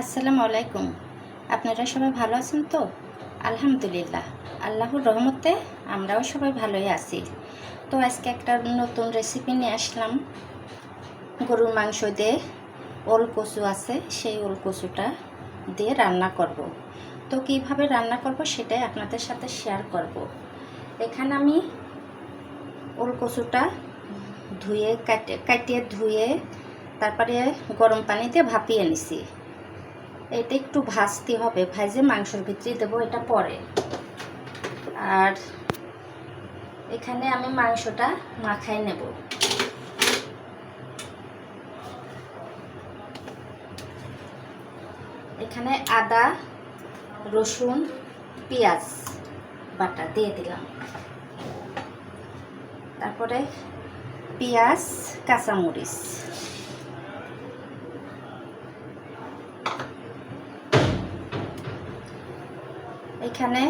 আসসালামু আলাইকুম। আপনারা সবাই ভালো আছেন তো? আলহামদুলিল্লাহ। আল্লাহর রহমতে আমরাও সবাই ভালোই আছি। তো আজকে একটা নতুন রেসিপি নিয়ে আসলাম। গরুর মাংস দিয়ে ওল কচু আছে, সেই ওল কচুটা দিয়ে রান্না করব। তো কীভাবে রান্না করব সেটাই আপনাদের সাথে শেয়ার করব। এখানে আমি ওল কচুটা ধুয়ে, কাটে, কাটিয়ে ধুয়ে তারপরে গরম পানিতে ভাপিয়ে নিছি। এটা একটু ভাজতে হবে, ভাজে মাংসের ভিতরে দেবো এটা পরে। আর এখানে আমি মাংসটা মাখাই নেব। এখানে আদা, রসুন, পেঁয়াজ বাটা দিয়ে দিলাম। তারপরে পেঁয়াজ, কাঁচামরিচ। এখানে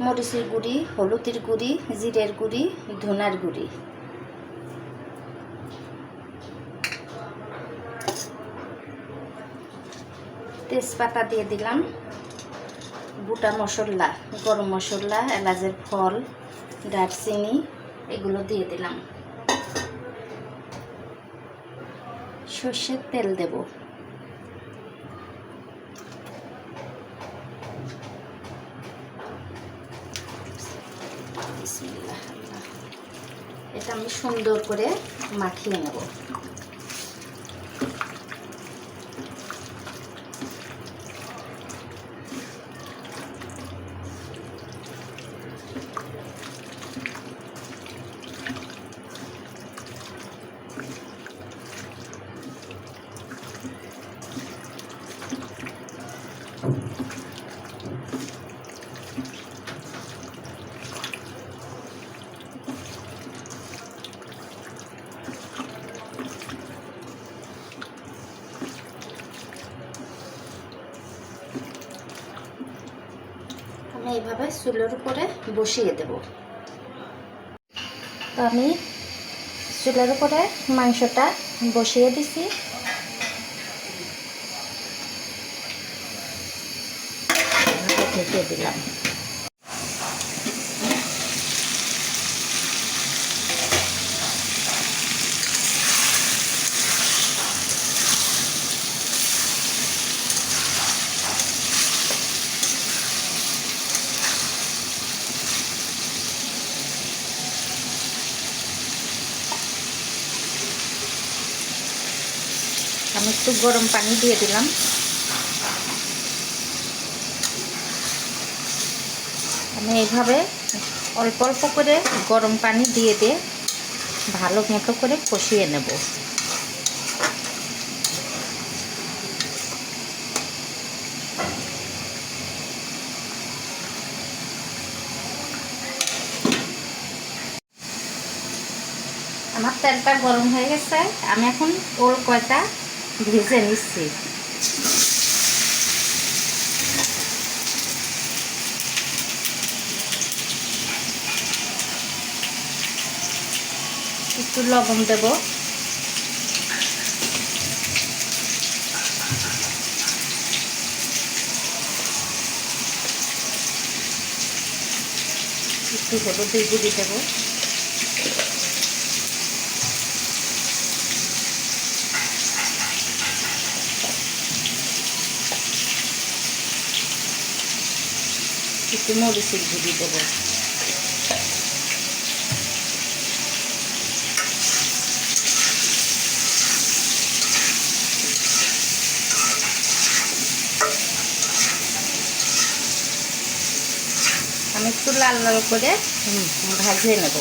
মরিচের গুঁড়ি, হলুদের গুঁড়ি, জিরের গুঁড়ি, ধনার গুঁড়ি। তেজপাতা দিয়ে দিলাম। গোটা মশলা, গরম মশলা, এলাচের ফল, দারচিনি, এগুলো দিয়ে দিলাম। সর্ষের তেল দেবো। এটা আমি সুন্দর করে মাখিয়ে নেব। আমি এইভাবে চুলের উপরে বসিয়ে দেব। তো আমি চুলের উপরে মাংসটা বসিয়ে দিছি। ঢেকে দিলাম। আমি একটু গরম পানি দিয়ে দিলাম। আমি এইভাবে অল্প অল্প করে গরম পানি দিয়ে দিয়ে ভালো মতো করে কষিয়ে নেব। আমার তেলটা গরম হয়ে গেছে। আমি এখন ওল কয়টা ভেজে নিচ্ছি একটু লবণ দেব। একটু হলুদের গুঁড়ি দেবো। একটু মরিচের গুঁড়ি দেবো। আমি একটু লাল লাল করে ভাজিয়ে নেব।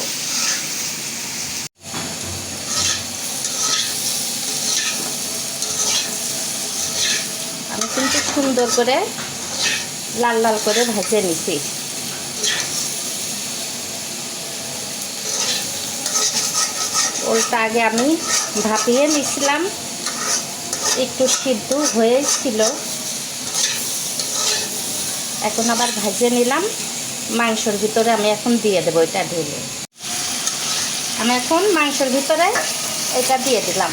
আমি কিন্তু সুন্দর করে লাল লাল করে ভেজে নিছি। ওলটা আগে আমি ভাপিয়ে নিছিলাম। একটু সিদ্ধ হয়েছিল। এখন আবার ভেজে নিলাম। মাংসর ভিতরে আমি এখন দিয়ে দেবো এটা ঢেলে। আমি এখন মাংসর ভিতরে এটা দিয়ে দিলাম।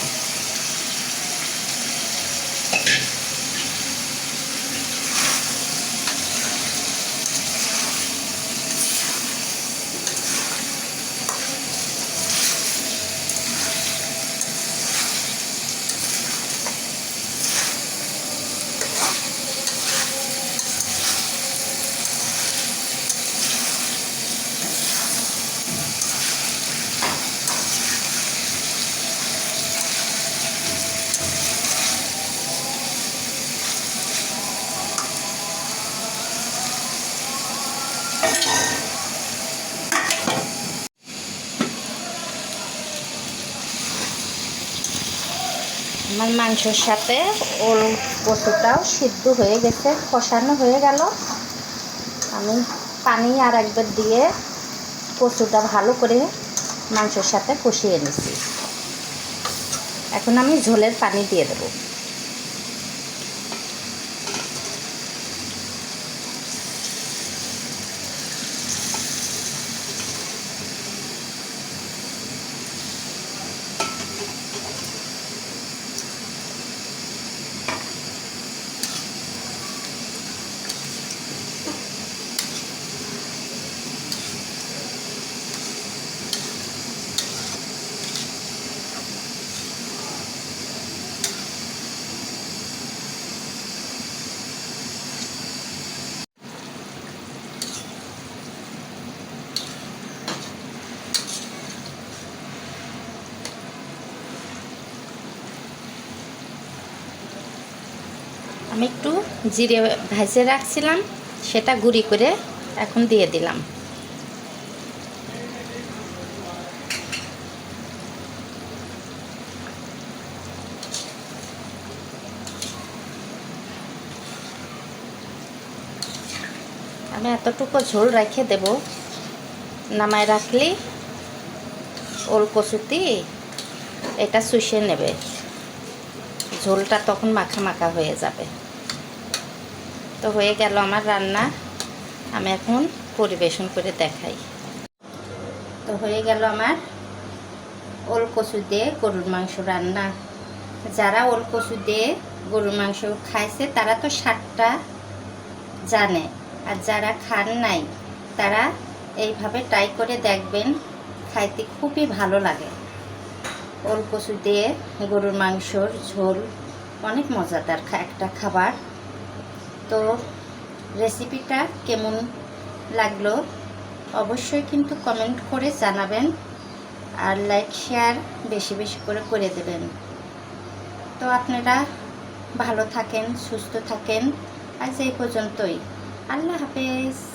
আমার মাংসের সাথে ওল কচুটাও সিদ্ধ হয়ে গেছে, কষানো হয়ে গেল। আমি পানি আর একবার দিয়ে কচুটা ভালো করে মাংসের সাথে কষিয়ে নিছি এখন আমি ঝোলের পানি দিয়ে দেবো। আমি একটু জিরে ভেজে রাখছিলাম, সেটা গুঁড়ি করে এখন দিয়ে দিলাম। আমি এতটুকু ঝোল রেখে দেব, নামায় রাখলি ওল কচুতি এটা শুষে নেবে, ঝোলটা তখন মাখা মাখা হয়ে যাবে। তো হয়ে গেল আমার রান্না। আমি এখন পরিবেশন করে দেখাই। তো হয়ে গেল আমার ওল কচু দিয়ে গরুর মাংস রান্না। যারা ওল কচু দিয়ে গরুর মাংস খাইছে, তারা তো স্বাদটা জানে। আর যারা খান নাই, তারা এইভাবে ট্রাই করে দেখবেন, খাইতে খুবই ভালো লাগে। ওল কচু দিয়ে গরুর মাংসর ঝোল অনেক মজাদার একটা খাবার। তো রেসিপিটা কেমন লাগল অবশ্যই কিন্তু কমেন্ট করে জানাবেন আর লাইক শেয়ার বেশি বেশি করে করে দেবেন। তো আপনারা ভালো থাকেন, সুস্থ থাকেন। আজ এই পর্যন্তই। আল্লাহ হাফেজ।